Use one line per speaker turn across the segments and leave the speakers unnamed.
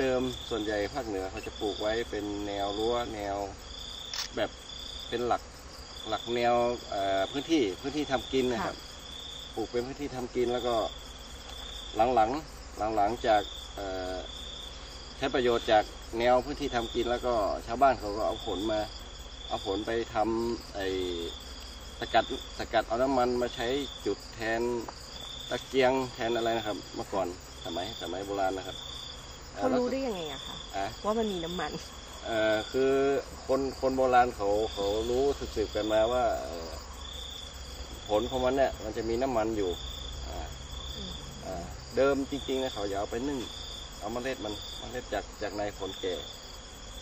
เดิมๆ ส่วนใหญ่ภาคเหนือเขาจะปลูกไว้เป็นแนวรั้วแนวแบบเป็นหลักหลักแนวเอ่อพื้นที่พื้นที่ทำกินนะครับ ปลูกเป็นพื้นที่ทำกินแล้วก็หลังๆหลังๆจากเอ่อใช้ประโยชน์จากแนวพื้นที่ทำกินแล้วก็ชาวบ้านเขาก็เอาผลมา เอาผลไปทำไอ้สกัดสกัดเอาน้ำมันมาใช้จุดแทนตะเกียงแทนอะไรนะครับ เมื่อก่อนสมัยสมัยโบราณนะครับ
เขารู้ได้ยังไงอะคะ
อะ
ว่ามันมีน้ำมัน
เอ่อคือคนคนโบราณเขาเขารู้สืบๆกันมาว่าเอ่อผลของมันเนี่ย มันจะมีน้ำมันอยู่อ่า
อืม
อ่าเดิมจริงๆนะเขาจะเอาไปนึ่ง เอาเมล็ดมันเมล็ดจากจากในผลแก่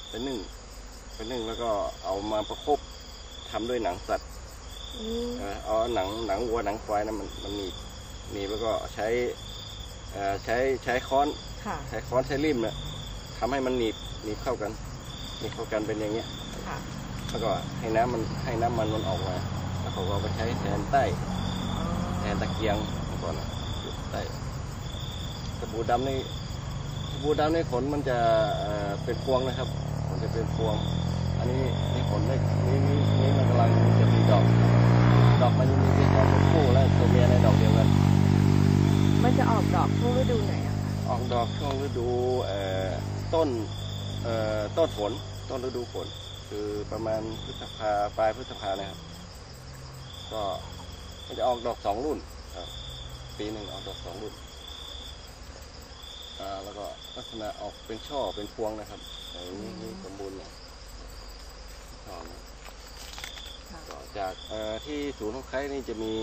ไปนึ่งไปนึ่งแล้วก็เอามาประคบทำด้วยหนังสัตว์
อืม
เอ่อเอาหนังหนังวัวหนังควายนะมันมันหนีบหนีบแล้วก็ใช้เอ่อใช้ใช้ค้อน
ค่ะ
ใช้ค้อนใช้ริมเนี่ยทำให้มันหนีบหนีบเข้ากันหนีบเข้ากันเป็นอย่างเงี้ย
ค่ะ
แล้วก็ให้น้ำมันให้น้ำมันมันออกมาแล้วเขาก็เอาไปใช้แทนใต้แทนตะเกียงเมื่อก่อนนะอยู่ใต้สบู่ดำนี่สบู่ดำนี่ขนมันจะเอ่อเป็นพวงนะครับ มันจะเป็นพวง อันนี้นี่ขนไม่นี่นี่นี่มันกำลังจะมีดอก ดอกมันจะมีที่สองตัวผู้และตัวเมียในดอกเดียวกัน
มันจะออกดอกช่วงฤดูไหน อ
อกดอกช่วงฤดูต้นต้นฝนต้นฤดูฝน คือประมาณพฤษภาปลายพฤษภานะครับ ก็มันจะออกดอกสองรุ่นปีหนึ่งออกดอกสองรุ่นแล้วก็ลักษณะออกเป็นช่อเป็นพวงนะครับนี้นี่สมบูรณ์เนี่ยช่อนะก็จากที่ศูนย์ของไคนี่จะมี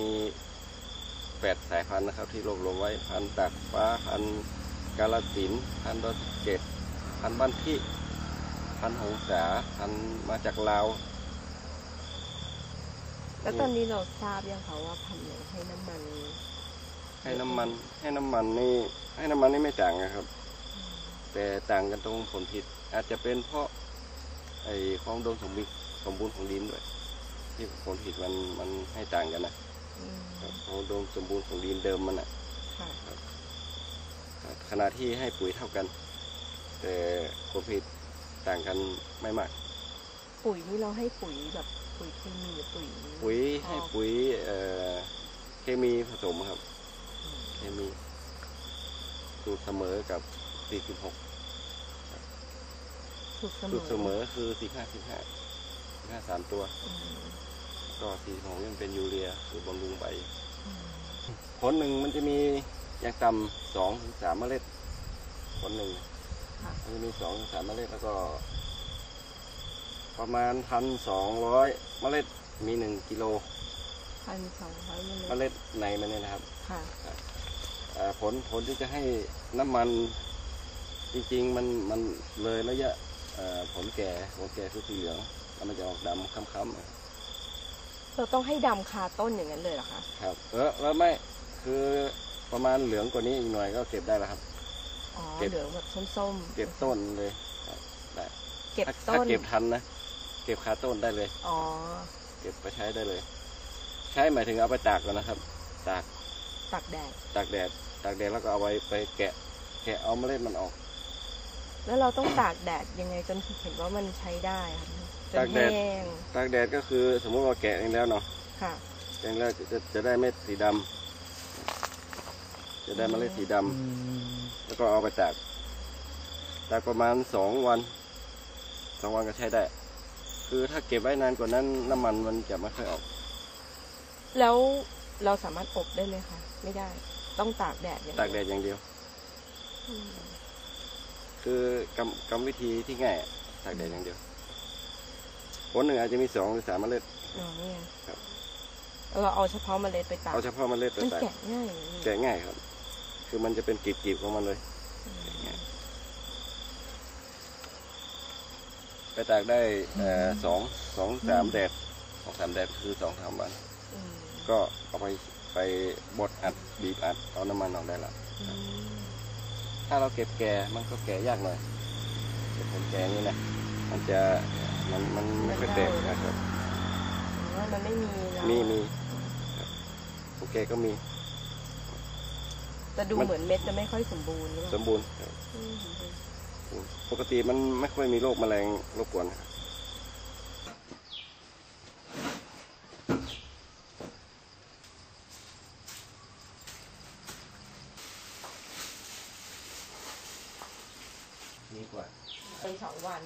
แปดสายพันธุ์นะครับ ที่รวบรวมไว้พันธุ์ตักฟ้าพันธุ์ กาลสินธุ์พันธุ์ดอยเกตพันธุ์บ้านที่พันธุ์หงสาพันธุ์มาจากลาว
แล้วตอนนี้เราทราบยังคะว่าพันธุ์ไหนให้น้ำมัน
ให้น้ำมัน ให้น้ำมันนี่ ให้น้ำมันนี่ไม่ต่างนะครับ แต่ต่างกันตรงผลผลิตอาจจะเป็นเพราะไอ้ความอุดมสมบูรณ์สมบูรณ์ของดินด้วย ที่ผลผลิตมันมันให้ต่างกันนะ
อืม
ครับความอุดมสมบูรณ์ของดินเดิมมันอะ
ค่ะ
ขณะที่ให้ปุ๋ยเท่ากัน แต่ผลผลิตต่างกันไม่มาก
ปุ๋ยนี่เราให้ปุ๋ยแบบปุ๋ยเคมีหรือปุ๋ย
ปุ๋ยให้
ออก
ปุ๋ยเอ่อเคมีผสมครับ เคมีสูตรเสมอกับ 46
สูตรเสม
สูต
อ
รเสมอคือ15 15 15สามตัว
อืม
ก็46ยังเป็นยูเรียสูตรบำรุงใบ
อืม
ผลหนึ่งมันจะมีอ ย่างต่ำสองถึงสามเมล็ดผลหนึ่ง
ค่ะ
มันจะมีสองถึงสามเมล็ดแล้วก็ ประมาณพันสองร้อยเมล็ดมีหนึ่งกิโล
พันสองร้อยมิล
เมล็ดในมันเนี่ยนะครับ
ค่ะ
เอ่อผลผลที่จะให้น้ำมันจริงๆมันมันเลยระยะเอ่อผลแก่ผลแก่คือสีเหลืองแล้วมันจะออกดำค้ำๆอะ
เราต้องให้ดำคาต้นอย่างนั้นเลยเหรอคะ
ครับเออแล้วไม่คือ ประมาณเหลืองกว่านี้อีกหน่อยก็เก็บได้แล้วครับ
อ๋อ
เก็บ
เหลืองแบบส้มๆ
เก็บต้นเลยครับได้
เก็บ
ถ้า
ต้
ถ้านเก็บทันนะเก็บคาต้นได้เลย
อ๋อ
เก็บไปใช้ได้เลย ใช้หมายถึงเอาไปตากก่อนนะครับตาก
ตากแดด
ตากแดดตากแดดแล้วก็เอาไว้ไปแกะ แกะเอาเมล็ดมันออก
แล้วเราต้องตากแดดยังไงจนเห็นว่ามันใช้ได้ค่ะจน
ตากแดด
แห้ง
ตากแดดก็คือสมมติว่าแกะเองแล้วเนาะ
ค่ะ
แกะเองแล้วจะจะได้เม็ดสีดำ จะได้เมล็ดสีดำแล้วก็เอาไปตากตากประมาณสองวันสองวันก็ใช้ได้ คือถ้าเก็บไว้นานกว่านั้นน้ำมันมันจะไม่ค่อยออก
แล้วเราสามารถอบได้ไหมคะไม่ได้ ต้องตากแดดอย่างเยว
ตากแดดอย่างเดียว
อืม
คือกรรมกรรมวิธีที่ง่ายอะตากแดดอย่างเดียวผลหนึ่งอาจจะมีสองหรือสามเมล็ด
อ๋อเนี่ย
ครับ
แล้วเราเอาเฉพาะเมล็ดไปตาก
เอาเฉพาะเมล็ดไป
มัน
ตาก
แกะง่ายอย่างนี้
แกะง่ายครับ คือมันจะเป็นกลีบๆของมันเลย
อืม
แกะง่ายไปตากได้เอ่อสองสองสามแดดสองสามแดดคือสองสามวัน
อืม
ก็เอาไปไปบดอัดบีบอัดเอาน้ำมันออกได้ละ
อืม
ถ้าเราเก็บแก่มันก็แก่ยากหน่อยเก็บผลแก่นี่นะมันจะมันมันไม่ค่อยแตกนะครับ
หรือว่ามันไม่มีแล้ว
มีมีครับโอเคก็มี
แต่ดูเหมือนเม็ดจะไม่ค่อยสมบูรณ์หรือเป
ส
ล่าม
บูรณ์ครับ
อืม
ปกติมันไม่ค่อยมีโรคแมลงรบกวนครับ ดีกว่า
ไปสองวัน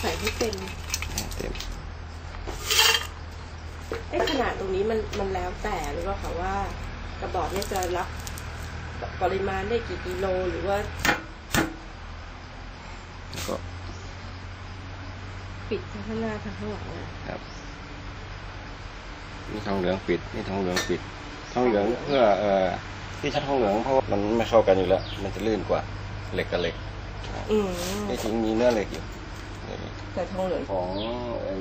ใส่ให้เต็ม
เต็ม
ไอ้ขนาดตรงนี้มันมันแล้วแต่หรือว่าค่ะว่ากระบอกเนี่ยจะรับปริมาณได้กี่กิโลหรือว่า
แล้วก็
ปิดทั้งข้างหน้าทั้งข้างหลังอะ
ครับนี่ทองเหลืองปิดนี่ทองเหลืองปิดทองเหลืองเพื่อเอ่อที่ชัดทองเหลืองเพราะว่ามันไม่เข้ากันอยู่แล้ว มันจะลื่นกว่าเหล็กกับเหล็ก
อืม
ที่จริงมีเนื้อเหล็กอยู่นี่
แต่ทองเหลือง
ของไอ้